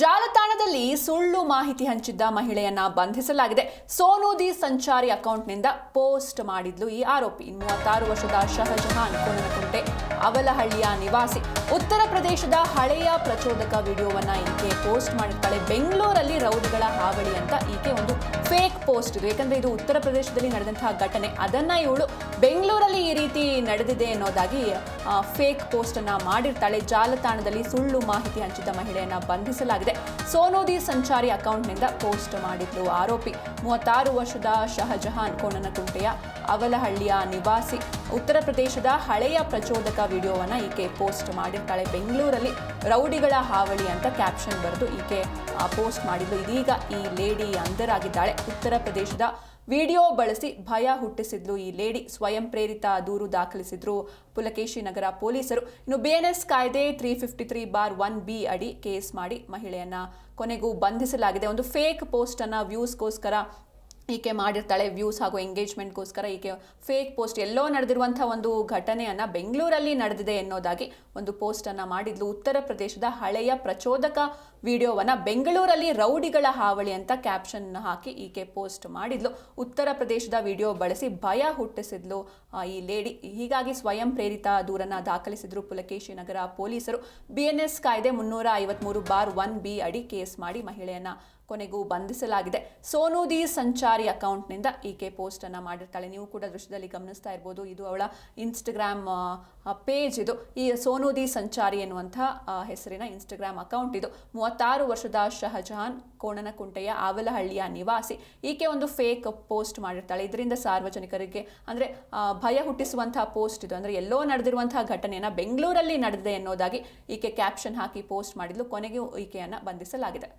ಜಾಲತಾಣದಲ್ಲಿ ಸುಳ್ಳು ಮಾಹಿತಿ ಹಂಚಿದ್ದ ಮಹಿಳೆಯನ್ನ ಬಂಧಿಸಲಾಗಿದೆ. ಸೋನೂದಿ ಸಂಚಾರಿ ಅಕೌಂಟ್ನಿಂದ ಪೋಸ್ಟ್ ಮಾಡಿದ್ಲು ಈ ಆರೋಪಿ. ಮೂವತ್ತಾರು ವರ್ಷದ ಶಹಜಹಾನ್ ಕೋಣನಕುಂಟೆ ಅವಲಹಳ್ಳಿಯ ನಿವಾಸಿ. ಉತ್ತರ ಪ್ರದೇಶದ ಹಳೆಯ ಪ್ರಚೋದಕ ವಿಡಿಯೋವನ್ನ ಈಕೆ ಪೋಸ್ಟ್ ಮಾಡಿರ್ತಾಳೆ. ಬೆಂಗಳೂರಲ್ಲಿ ರೌಡಿಗಳ ಹಾವಳಿ ಅಂತ ಈಕೆ ಒಂದು ಫೇಕ್ ಪೋಸ್ಟ್. ಇದು ಯಾಕಂದ್ರೆ ಇದು ಉತ್ತರ ಪ್ರದೇಶದಲ್ಲಿ ನಡೆದಂತಹ ಘಟನೆ. ಅದನ್ನ ಇವಳು ಬೆಂಗಳೂರಲ್ಲಿ ಈ ರೀತಿ ನಡೆದಿದೆ ಅನ್ನೋದಾಗಿ ಫೇಕ್ ಪೋಸ್ಟ್ ಅನ್ನ ಮಾಡಿರ್ತಾಳೆ. ಜಾಲತಾಣದಲ್ಲಿ ಸುಳ್ಳು ಮಾಹಿತಿ ಹಂಚಿದ ಮಹಿಳೆಯನ್ನ ಬಂಧಿಸಲಾಗಿದೆ. ಸೋನೋದಿ ಸಂಚಾರಿ ಅಕೌಂಟ್ನಿಂದ ಪೋಸ್ಟ್ ಮಾಡಿದ್ದು ಆರೋಪಿ. ಮೂವತ್ತಾರು ವರ್ಷದ ಶಹಜಹಾನ್ ಕೋಣನಕುಂಟೆಯ ಅವಲಹಳ್ಳಿಯ ನಿವಾಸಿ. ಉತ್ತರ ಪ್ರದೇಶದ ಹಳೆಯ ಪ್ರಚೋದಕ ವಿಡಿಯೋವನ್ನು ಈಕೆ ಪೋಸ್ಟ್ ಮಾಡಿರ್ತಾಳೆ. ಬೆಂಗಳೂರಲ್ಲಿ ರೌಡಿಗಳ ಹಾವಳಿ ಅಂತ ಕ್ಯಾಪ್ಷನ್ ಬರೆದು ಈಕೆ ಪೋಸ್ಟ್ ಮಾಡಿದ್ದು. ಇದೀಗ ಈ ಲೇಡಿ ಅಂಧರಾಗಿದ್ದಾಳೆ. ಉತ್ತರ ಪ್ರದೇಶದ ವಿಡಿಯೋ ಬಳಸಿ ಭಯ ಹುಟ್ಟಿಸಿದ್ಲು. ಈ ಲೇಡಿ ಸ್ವಯಂ ಪ್ರೇರಿತ ದೂರು ದಾಖಲಿಸಿದ್ರು. ಪುಲಕೇಶಿ ನಗರ ಪೊಲೀಸರು ಇನ್ನು ಬಿಎನ್ಎಸ್ ಕಾಯ್ದೆ three fifty three bar one B ಅಡಿ ಕೇಸ್ ಮಾಡಿ ಮಹಿಳೆಯನ್ನ ಕೊನೆಗೂ ಬಂಧಿಸಲಾಗಿದೆ. ಒಂದು ಫೇಕ್ ಪೋಸ್ಟ್ ಅನ್ನ ವ್ಯೂಸ್ಗೋಸ್ಕರ ಈಕೆ ಮಾಡಿರ್ತಾಳೆ ವ್ಯೂಸ್ ಹಾಗೂ ಎಂಗೇಜ್ಮೆಂಟ್ಗೋಸ್ಕರ ಈಕೆ ಫೇಕ್ ಪೋಸ್ಟ್ ಎಲ್ಲೋ ನಡೆದಿರುವಂಥ ಒಂದು ಘಟನೆಯನ್ನು ಬೆಂಗಳೂರಲ್ಲಿ ನಡೆದಿದೆ ಎನ್ನೋದಾಗಿ ಒಂದು ಪೋಸ್ಟನ್ನು ಮಾಡಿದ್ಲು. ಉತ್ತರ ಪ್ರದೇಶದ ಹಳೆಯ ಪ್ರಚೋದಕ ವಿಡಿಯೋವನ್ನು ಬೆಂಗಳೂರಲ್ಲಿ ರೌಡಿಗಳ ಹಾವಳಿ ಅಂತ ಕ್ಯಾಪ್ಷನ್ ಹಾಕಿ ಈಕೆ ಪೋಸ್ಟ್ ಮಾಡಿದ್ಲು. ಉತ್ತರ ಪ್ರದೇಶದ ವಿಡಿಯೋ ಬಳಸಿ ಭಯ ಹುಟ್ಟಿಸಿದ್ಲು. ಈ ಲೇಡಿ ಹೀಗಾಗಿ ಸ್ವಯಂ ಪ್ರೇರಿತ ದೂರನ್ನು ದಾಖಲಿಸಿದ್ರು ಪುಲಕೇಶಿ ನಗರ ಪೊಲೀಸರು. ಬಿ ಎನ್ ಎಸ್ ಕಾಯ್ದೆ ಮುನ್ನೂರ ಐವತ್ಮೂರು ಬಾರ್ ಒನ್ ಬಿ ಅಡಿ ಕೇಸ್ ಮಾಡಿ ಮಹಿಳೆಯನ್ನ ಕೊನೆಗೂ ಬಂಧಿಸಲಾಗಿದೆ. ಸೋನೂದಿ ಸಂಚಾರಿ ಅಕೌಂಟ್ನಿಂದ ಈಕೆ ಪೋಸ್ಟ್ ಅನ್ನ ಮಾಡಿರ್ತಾಳೆ. ನೀವು ಕೂಡ ದೃಶ್ಯದಲ್ಲಿ ಗಮನಿಸ್ತಾ ಇರ್ಬೋದು, ಇದು ಅವಳ ಇನ್ಸ್ಟಾಗ್ರಾಮ್ ಪೇಜ್ ಇದು. ಈ ಸೋನೂದಿ ಸಂಚಾರಿ ಎನ್ನುವಂಥ ಹೆಸರಿನ ಇನ್ಸ್ಟಾಗ್ರಾಮ್ ಅಕೌಂಟ್ ಇದು. ಮೂವತ್ತಾರು ವರ್ಷದ ಶಹಜಹಾನ್ ಕೋಣನಕುಂಟೆಯ ಆವಲಹಳ್ಳಿಯ ನಿವಾಸಿ. ಈಕೆ ಒಂದು ಫೇಕ್ ಪೋಸ್ಟ್ ಮಾಡಿರ್ತಾಳೆ. ಇದರಿಂದ ಸಾರ್ವಜನಿಕರಿಗೆ ಅಂದರೆ ಭಯ ಹುಟ್ಟಿಸುವಂತಹ ಪೋಸ್ಟ್ ಇದು. ಅಂದರೆ, ಎಲ್ಲೋ ನಡೆದಿರುವಂತಹ ಘಟನೆಯನ್ನು ಬೆಂಗಳೂರಲ್ಲಿ ನಡೆದಿದೆ ಎನ್ನೋದಾಗಿ ಈಕೆ ಕ್ಯಾಪ್ಷನ್ ಹಾಕಿ ಪೋಸ್ಟ್ ಮಾಡಿದ್ಲು. ಕೊನೆಗೂ ಈಕೆಯನ್ನು ಬಂಧಿಸಲಾಗಿದೆ.